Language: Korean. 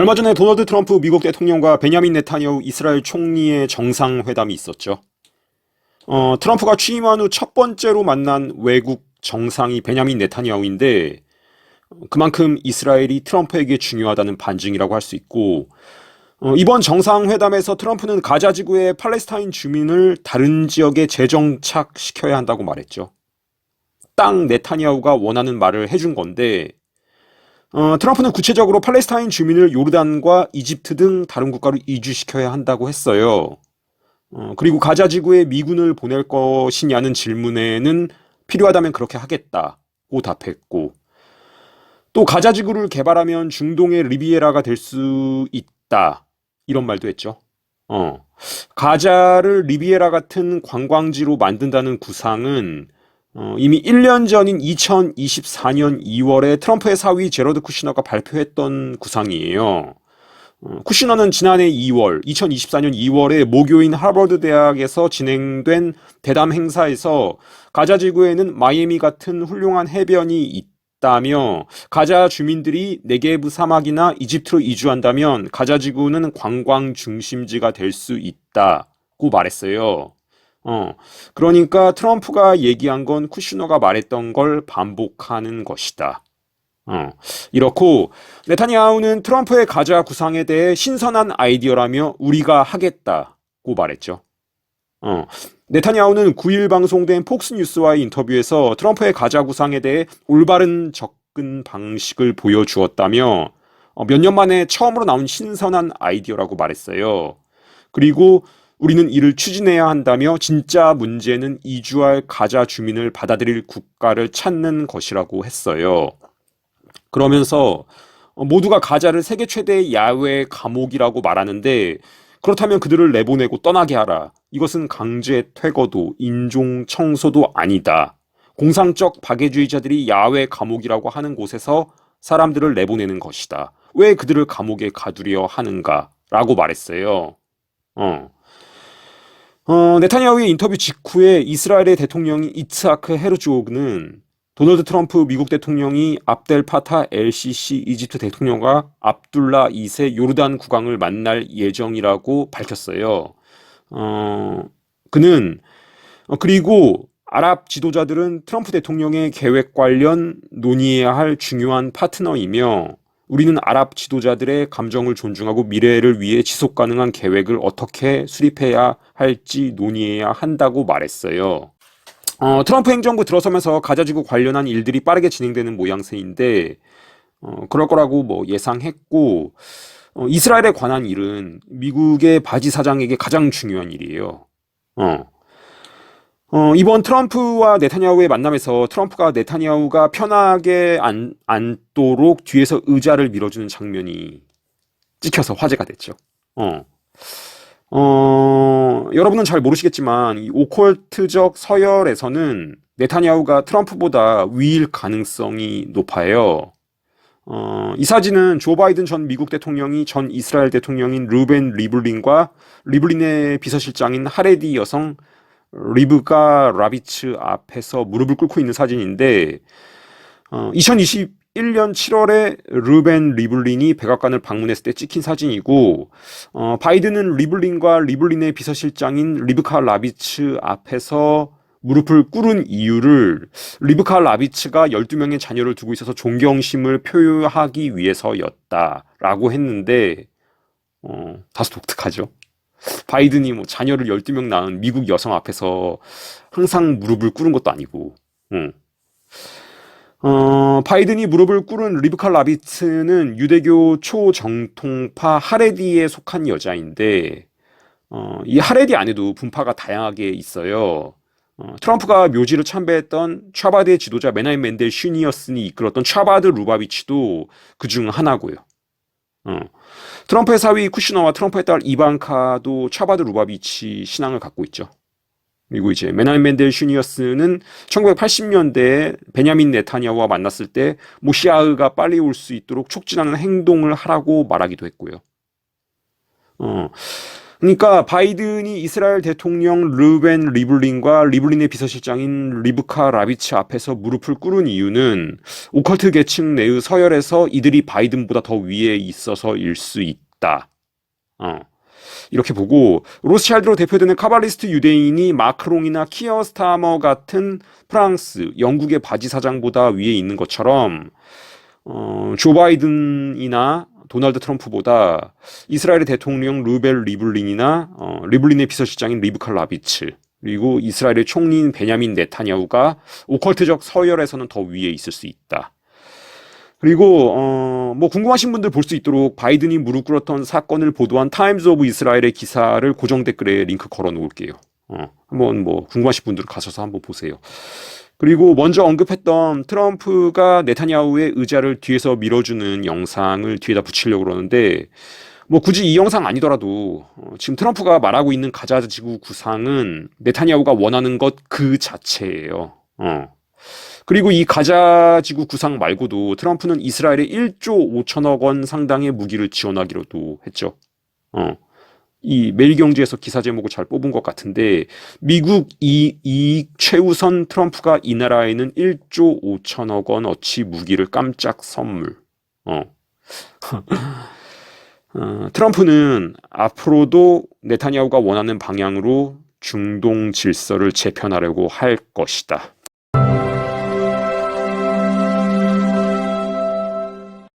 얼마 전에 도널드 트럼프 미국 대통령과 베냐민 네타냐후 이스라엘 총리의 정상회담이 있었죠. 어, 트럼프가 취임한 후 첫 번째로 만난 외국 정상이 베냐민 네타냐후인데 그만큼 이스라엘이 트럼프에게 중요하다는 반증이라고 할 수 있고 어, 이번 정상회담에서 트럼프는 가자 지구의 팔레스타인 주민을 다른 지역에 재정착시켜야 한다고 말했죠. 땅 네타냐후가 원하는 말을 해준 건데 어, 트럼프는 구체적으로 팔레스타인 주민을 요르단과 이집트 등 다른 국가로 이주시켜야 한다고 했어요. 어, 그리고 가자 지구에 미군을 보낼 것이냐는 질문에는 필요하다면 그렇게 하겠다고 답했고 또 가자 지구를 개발하면 중동의 리비에라가 될 수 있다 이런 말도 했죠. 어, 가자를 리비에라 같은 관광지로 만든다는 구상은 어, 이미 1년 전인 2024년 2월에 트럼프의 사위 제러드 쿠시너가 발표했던 구상이에요. 어, 쿠시너는 지난해 2월, 2024년 2월에 모교인 하버드 대학에서 진행된 대담 행사에서 가자 지구에는 마이애미 같은 훌륭한 해변이 있다며 가자 주민들이 네게브 사막이나 이집트로 이주한다면 가자 지구는 관광 중심지가 될 수 있다고 말했어요. 어, 그러니까 트럼프가 얘기한 건 쿠시너가 말했던 걸 반복하는 것이다. 어, 이렇고 네타냐후는 트럼프의 가자 구상에 대해 신선한 아이디어라며 우리가 하겠다고 말했죠. 어, 네타냐후는 9일 방송된 폭스뉴스와의 인터뷰에서 트럼프의 가자 구상에 대해 올바른 접근 방식을 보여주었다며 어, 몇년 만에 처음으로 나온 신선한 아이디어라고 말했어요. 그리고 우리는 이를 추진해야 한다며 진짜 문제는 이주할 가자 주민을 받아들일 국가를 찾는 것이라고 했어요. 그러면서 모두가 가자를 세계 최대의 야외 감옥이라고 말하는데 그렇다면 그들을 내보내고 떠나게 하라. 이것은 강제 퇴거도 인종 청소도 아니다. 공상적 박애주의자들이 야외 감옥이라고 하는 곳에서 사람들을 내보내는 것이다. 왜 그들을 감옥에 가두려 하는가? 라고 말했어요. 어. 어, 네타냐후의 인터뷰 직후에 이스라엘의 대통령이 이츠하크 헤르조그는 도널드 트럼프 미국 대통령이 압델 파타 LCC 이집트 대통령과 압둘라 2세 요르단 국왕을 만날 예정이라고 밝혔어요. 어, 그는 어, 그리고 아랍 지도자들은 트럼프 대통령의 계획 관련 논의해야 할 중요한 파트너이며 우리는 아랍 지도자들의 감정을 존중하고 미래를 위해 지속 가능한 계획을 어떻게 수립해야 할지 논의해야 한다고 말했어요. 어, 트럼프 행정부 들어서면서 가자지구 관련한 일들이 빠르게 진행되는 모양새인데 어, 그럴 거라고 뭐 예상했고 어, 이스라엘에 관한 일은 미국의 바지 사장에게 가장 중요한 일이에요. 어. 어, 이번 트럼프와 네타냐후의 만남에서 트럼프가 네타냐후가 편하게 앉, 앉도록 뒤에서 의자를 밀어주는 장면이 찍혀서 화제가 됐죠. 어. 어, 여러분은 잘 모르시겠지만 이 오컬트적 서열에서는 네타냐후가 트럼프보다 위일 가능성이 높아요. 어, 이 사진은 조 바이든 전 미국 대통령이 전 이스라엘 대통령인 루벤 리블린과 리블린의 비서실장인 하레디 여성 리브가 라비츠 앞에서 무릎을 꿇고 있는 사진인데 어, 2021년 7월에 루벤 리블린이 백악관을 방문했을 때 찍힌 사진이고 어, 바이든은 리블린과 리블린의 비서실장인 리브카 라비츠 앞에서 무릎을 꿇은 이유를 리브카 라비츠가 12명의 자녀를 두고 있어서 존경심을 표하기 위해서였다라고 했는데 어, 다소 독특하죠. 바이든이 뭐 자녀를 12명 낳은 미국 여성 앞에서 항상 무릎을 꿇은 것도 아니고, 응. 어, 바이든이 무릎을 꿇은 리브카 라비츠는 유대교 초정통파 하레디에 속한 여자인데, 어, 이 하레디 안에도 분파가 다양하게 있어요. 어, 트럼프가 묘지를 참배했던 차바드의 지도자 메나임 맨델 슈니어슨이 이끌었던 차바드 루바비치도 그 중 하나고요. 어. 트럼프의 사위 쿠시너와 트럼프의 딸 이방카도 차바드 루바비치 신앙을 갖고 있죠. 그리고 이제 메나임 맨델 슈니어스는 1980년대에 베냐민 네타냐후와 만났을 때 모시아흐가 빨리 올 수 있도록 촉진하는 행동을 하라고 말하기도 했고요. 어, 그러니까 바이든이 이스라엘 대통령 르벤 리블린과 리블린의 비서실장인 리브카 라비치 앞에서 무릎을 꿇은 이유는 오컬트 계층 내의 서열에서 이들이 바이든보다 더 위에 있어서일 수 있다. 어. 이렇게 보고 로스차일드로 대표되는 카발리스트 유대인이 마크롱이나 키어 스타머 같은 프랑스, 영국의 바지 사장보다 위에 있는 것처럼 어, 조 바이든이나 도널드 트럼프보다 이스라엘의 대통령 루벨 리블린이나 어, 리블린의 비서실장인 리브칼 라비츠 그리고 이스라엘의 총리인 베냐민 네타냐후가 오컬트적 서열에서는 더 위에 있을 수 있다. 그리고 어, 뭐 궁금하신 분들 볼 수 있도록 바이든이 무릎 꿇었던 사건을 보도한 타임즈 오브 이스라엘의 기사를 고정 댓글에 링크 걸어 놓을게요. 어, 한번 뭐 궁금하신 분들 가셔서 한번 보세요. 그리고 먼저 언급했던 트럼프가 네타냐후의 의자를 뒤에서 밀어주는 영상을 뒤에다 붙이려고 그러는데 뭐 굳이 이 영상 아니더라도 어, 지금 트럼프가 말하고 있는 가자 지구 구상은 네타냐후가 원하는 것 그 자체예요. 어. 그리고 이 가자 지구 구상 말고도 트럼프는 이스라엘에 1조 5천억 원 상당의 무기를 지원하기로도 했죠. 어. 이 매일경제에서 기사 제목을 잘 뽑은 것 같은데 미국 이, 이익 최우선 트럼프가 이 나라에는 1조 5천억 원 어치 무기를 깜짝 선물. 어. 어, 트럼프는 앞으로도 네타냐후가 원하는 방향으로 중동 질서를 재편하려고 할 것이다.